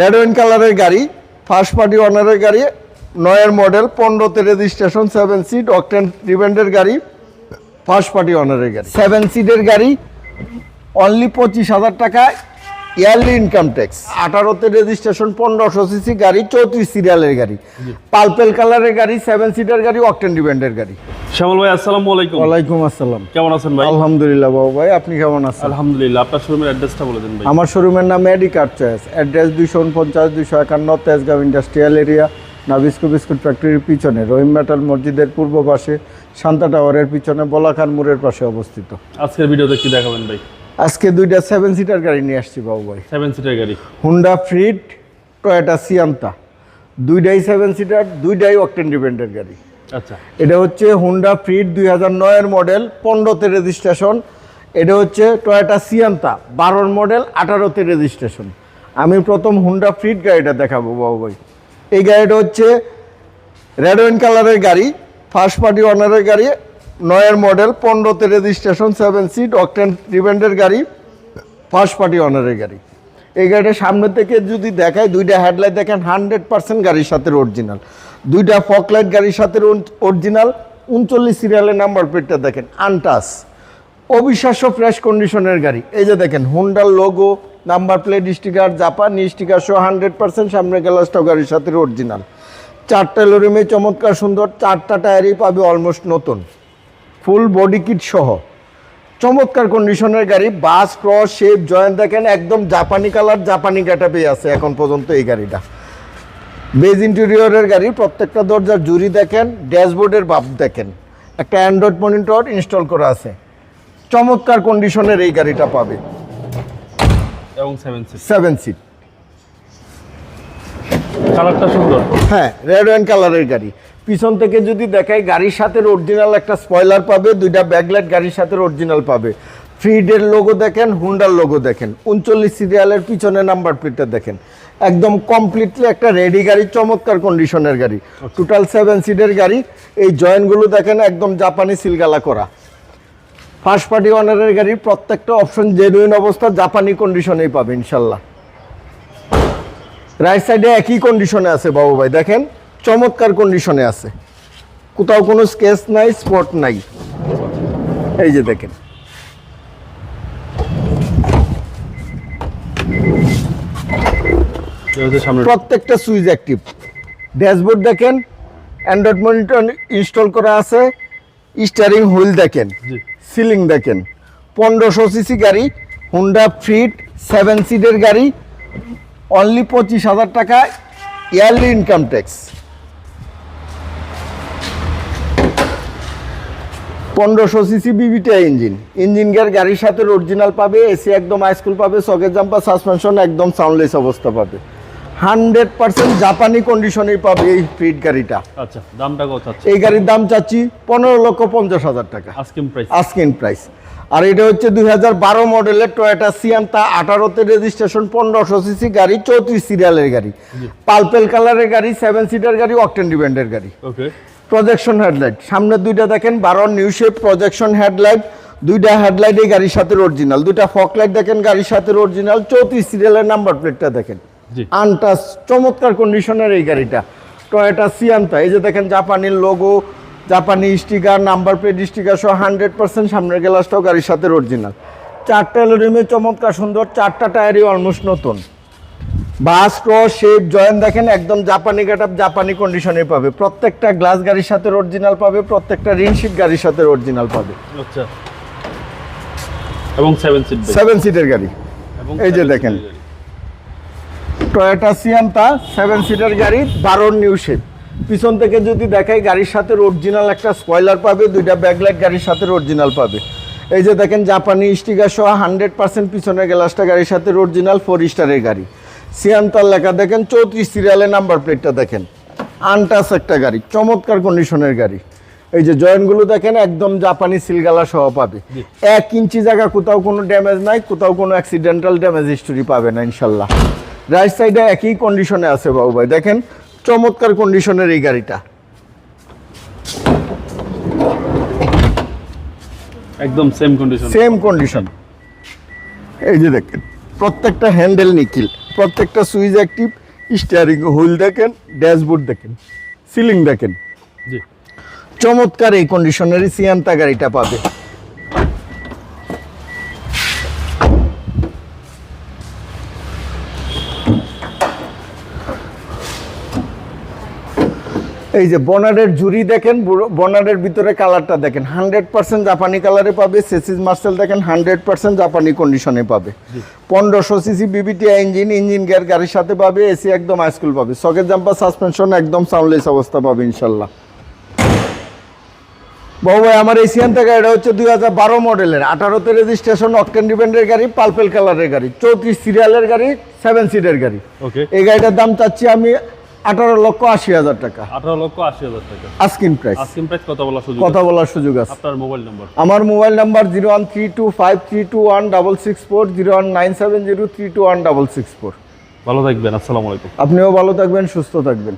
Red when কালারের গাড়ি first party ওনারের গাড়ি নয়ের মডেল পনেরোতে রেজিস্ট্রেশন সেভেন সিট অকটেন রিভেন্ডের গাড়ি ফার্স্ট পার্টি ওনারের গাড়ি। সেভেন সিটের গাড়ি অনলি পঁচিশ হাজার টাকা ইয়ারলি ইনকাম ট্যাক্স। আঠারোতে রেজিস্ট্রেশন পনেরোশো সিসি গাড়ি চৌত্রিশ সিরিয়ালের গাড়ি। পালপেল কালারের গাড়ি সেভেন সিটের গাড়ি অকটেন রিভেন্ডের গাড়ি। শ্যামল ভাই আসসালামু আলাইকুম। ওয়ালাইকুম আসসালাম। কেমন আছেন ভাই? আলহামদুলিল্লাহ বাবু ভাই আপনি কেমন আছেন? আলহামদুলিল্লাহ আপনার শোরুমের অ্যাড্রেসটা বলে দেন ভাই। আমার শোরুমের নাম মেডিকার চয়েস অ্যাড্রেস দুইশো উনপঞ্চাশ দুইশো একান্ন Tejgaon industrial area Nabisco biscuit ফ্যাক্টরির পিছনে। রহিম মেটাল মসজিদের পূর্ব পাশে শান্তা টাওয়ারের পিছনে বলাখান মোড়ের পাশে অবস্থিত। আজকের ভিডিওতে কি দেখাবেন ভাই। আজকে দুইটা সেভেন সিটার গাড়ি নিয়ে আসছি বাবু ভাই। সেভেন সিটার গাড়ি। হুন্ডা ফ্রিড টয়োটা সিয়ান্তা দুইটাই সেভেন সিটার দুইটাই অকটেন ডিপেন্ডেন্ট গাড়ি। আচ্ছা। এটা হচ্ছে হুন্ডা ফ্রিড দুই হাজার নয়ের মডেল পনেরোতে রেজিস্ট্রেশন এটা হচ্ছে টয়োটা সিয়ান্তা বারোর মডেল আঠারোতে রেজিস্ট্রেশন আমি প্রথম হুন্ডা ফ্রিড গাড়িটা দেখাবো বাবু ভাই। এই গাড়িটা হচ্ছে রেড ওয়াইন কালারের গাড়ি ফার্স্ট পার্টি ওনারের গাড়ি নয়ের মডেল, পনেরোতে রেজিস্ট্রেশন, সেভেন সিট, অকটেন রিভেন্ডের গাড়ি ফার্স্ট পার্টি অনারের গাড়ি। এই গাড়িটা সামনে থেকে যদি দেখায়, দুইটা হেডলাইট দেখেন হান্ড্রেড পার্সেন্ট গাড়ির সাথে অরিজিনাল দুইটা ফকলাইট গাড়ির সাথে অরিজিনাল উনচল্লিশ সিরিয়ালের নাম্বার প্লেটটা দেখেন আনটাস অবিশ্বাস্য ফ্রেশ কন্ডিশনের গাড়ি। এই যে দেখেন হুন্ডার লোগো নাম্বার প্লেট স্টিকার জাপানি স্টিকার সহ হান্ড্রেড পার্সেন্ট সামনে গ্লাসটাও গাড়ির সাথে অরিজিনাল চারটা লোরিমে চমৎকার সুন্দর, চারটা টায়ারই পাবে অলমোস্ট নতুন। ফুল বডি কিট সহ। চমৎকার কন্ডিশনের গাড়ি বাস ক্রস শেপ জয়েন্ট দেখেন একদম জাপানি কালার জাপানি গেটাপে আছে এখন পর্যন্ত এই গাড়িটা। বেজ ইন্টেরিয়রের গাড়ি প্রত্যেকটা দরজার জুরি দেখেন ড্যাশবোর্ডের বাপ দেখেন। একটা অ্যান্ড্রয়েড মনিটর ইনস্টল করা আছে। চমৎকার কন্ডিশনের এই গাড়িটা পাবে। এবং সেভেন সিট সেভেন সিট কালারটা সুন্দর। হ্যাঁ রেড অ্যান্ড কালারের গাড়ি। পিছন থেকে যদি দেখাই গাড়ির সাথে অরিজিনাল একটা স্পয়লার পাবে দুইটা ব্যাকলাইট গাড়ির সাথে অরিজিনাল পাবে। ফ্রিডের লোগো দেখেন হুন্ডার লোগো দেখেন উনচল্লিশ সিরিয়ালের পিছনে নাম্বার প্লেটটা দেখেন। একদম কমপ্লিটলি একটা রেডি গাড়ি চমৎকার কন্ডিশনের গাড়ি। টোটাল সেভেন সিটের গাড়ি এই জয়েন্টগুলো দেখেন একদম জাপানি সিলগালা করা। ফার্স্ট পার্টি ওনারের গাড়ির প্রত্যেকটা অপশন জেনুইন অবস্থা জাপানি কন্ডিশনেই পাবে ইনশাল্লাহ। রাইট সাইডে একই কন্ডিশনে আছে বাবু ভাই দেখেন। চমৎকার কন্ডিশনে আছে। কোথাও কোনো স্কেচ নাই স্পট নাই। এই যে দেখেন। প্রত্যেকটা সুইচ অ্যাক্টিভ ড্যাশবোর্ড দেখেন অ্যান্ড্রয়েড মনিটর ইনস্টল করা আছে স্টারিং হুইল দেখেন সিলিং দেখেন পনেরোশো সিসি গাড়ি হুন্ডা ফ্রিট সেভেন সিটের গাড়ি অনলি পঁচিশ হাজার টাকা ইয়ারলি ইনকাম ট্যাক্স পনেরোশো সিসি বিবিটা ইঞ্জিন। ইঞ্জিন গিয়ার গাড়ির সাথে অরিজিনাল পাবে এসি একদম হাইস্কুল পাবে সকেট জাম্পার সাসপেনশন একদম সাউন্ডলেস অবস্থা পাবে। হান্ড্রেড পার্সেন্ট জাপানি কন্ডিশনেই পাবে এই ফ্রিট গাড়িটা। আচ্ছা দামটা কত এই গাড়ির দাম চাচ্ছি পনেরো লক্ষ পঞ্চাশ হাজার টাকা। আস্কিং প্রাইস আস্কিন প্রাইস আর এটা হচ্ছে দুই হাজার বারো মডেলের টয়োটা সিয়ান্তা আঠারোতে রেজিস্ট্রেশন পনেরোশো সিসি গাড়ি চৌত্রিশ সিরিয়ালের গাড়ি। পালপেল কালারের গাড়ি সেভেন সিটার গাড়ি অকটেন ডিপেন্ডের গাড়ি। ওকে প্রজেকশন হেডলাইট সামনে দুইটা দেখেন বারো নিউ শেপ প্রজেকশন হেডলাইট দুইটা হেডলাইট এই গাড়ির সাথে অরিজিনাল দুইটা ফকলাইট দেখেন গাড়ির সাথে অরিজিনাল চৌত্রিশ সিরিয়ালের নাম্বার প্লেটটা দেখেন। আনটাস চমৎকার কন্ডিশনের এই গাড়িটা। টয়োটা সিয়ান্তা এই যে দেখেন জাপানির লোগো জাপানি স্টিকার নাম্বার প্লেট স্টিকার সহ হান্ড্রেড পার্সেন্ট সামনের গ্লাসটাও গাড়ির সাথে অরিজিনাল চারটা এলোরিমে চমৎকার সুন্দর চারটা টায়ারই অলমোস্ট নতুন। বাস ক্রস শেপ জয়েন্ট দেখেন একদম জাপানি গেট জাপানি কন্ডিশনে পাবে। প্রত্যেকটা গ্লাস গাড়ির সাথে অরিজিনাল পাবে প্রত্যেকটা রিনশিট গাড়ির সাথে অরিজিনাল পাবে। আচ্ছা। এবং সেভেন সিট সেভেন সিটের গাড়ি। এবং এই যে দেখেন। টয়োটা সিয়ান্তা সেভেন সিটার গাড়ি বারোর নিউ শেপ পিছন থেকে যদি দেখাই গাড়ির সাথে অরিজিনাল একটা স্পয়লার পাবে দুইটা ব্যাকলাইট গাড়ির সাথে অরিজিনাল পাবে। এই যে দেখেন জাপানি স্টিকার সহ হান্ড্রেড পার্সেন্ট পিছনের গ্লাসটা গাড়ির সাথে অরিজিনাল ফোর স্টারের গাড়ি। সিয়ান্তার লেখা দেখেন চৌত্রিশ সিরিয়ালের নাম্বার প্লেটটা দেখেন। আনটাস একটা গাড়ি চমৎকার কন্ডিশনের গাড়ি। এই যে জয়েন্টগুলো দেখেন একদম জাপানি সিলগালা সহ পাবে। এক ইঞ্চি জায়গা কোথাও কোনো ড্যামেজ নাই কোথাও কোনো অ্যাক্সিডেন্টাল ড্যামেজ হিস্টোরি পাবে না ইনশাল্লাহ। রাইট সাইডে একই কন্ডিশনে আছে বাবু ভাই দেখেন চমৎকার কন্ডিশনের এই গাড়িটা। একদম সেম কন্ডিশন সেম কন্ডিশন এই যে দেখেন প্রত্যেকটা হ্যান্ডেল নিকিল প্রত্যেকটা সুইচ অ্যাক্টিভ স্টিয়ারিং হুইল দেখেন ড্যাশবোর্ড দেখেন সিলিং দেখেন। জি। চমৎকার এই কন্ডিশনারি সিয়ান্তা গাড়িটা পাবে। এই যে বনারের জুরি দেখেন বনারের ভিতরে কালারটা দেখেন। হান্ড্রেড পার্সেন্ট জাপানি কালারে পাবে সেসিস মার্সেল দেখেন হান্ড্রেড পার্সেন্ট জাপানি কন্ডিশনে পাবে। পনেরোশো CC VVT engine engine gear গাড়ির সাথে পাবে এসি একদম হাইস্কুল পাবে। সকেট জাম্পার সাসপেনশন একদম সাউন্ডলেস অবস্থা পাবে ইনশাল্লাহ। বাবু ভাই আমার এশিয়ান থেকে গাড়িটা হচ্ছে দুই হাজার বারো মডেলের আঠারোতে রেজিস্ট্রেশন অকটেন ডিপেন্ডের গাড়ি পার্পেল কালারের গাড়ি। চৌত্রিশ সিরিয়ালের গাড়ি সেভেন সিটের গাড়ি। এই গাড়িটার দাম চাচ্ছি আমি আঠারো লক্ষ আশি হাজার টাকা। আঠারো লক্ষ আশি হাজার টাকা। আস্কিন প্রাইস আস্কিম প্রাইস কথা বলার সুযোগ কথা বলার সুযোগ আছে। আপনার মোবাইল নম্বর আমার mobile number zero one three two five three two one double six four zero one nine seven zero three two one double six four ভালো থাকবেন আসসালামু আলাইকুম। আপনিও ভালো থাকবেন সুস্থ থাকবেন।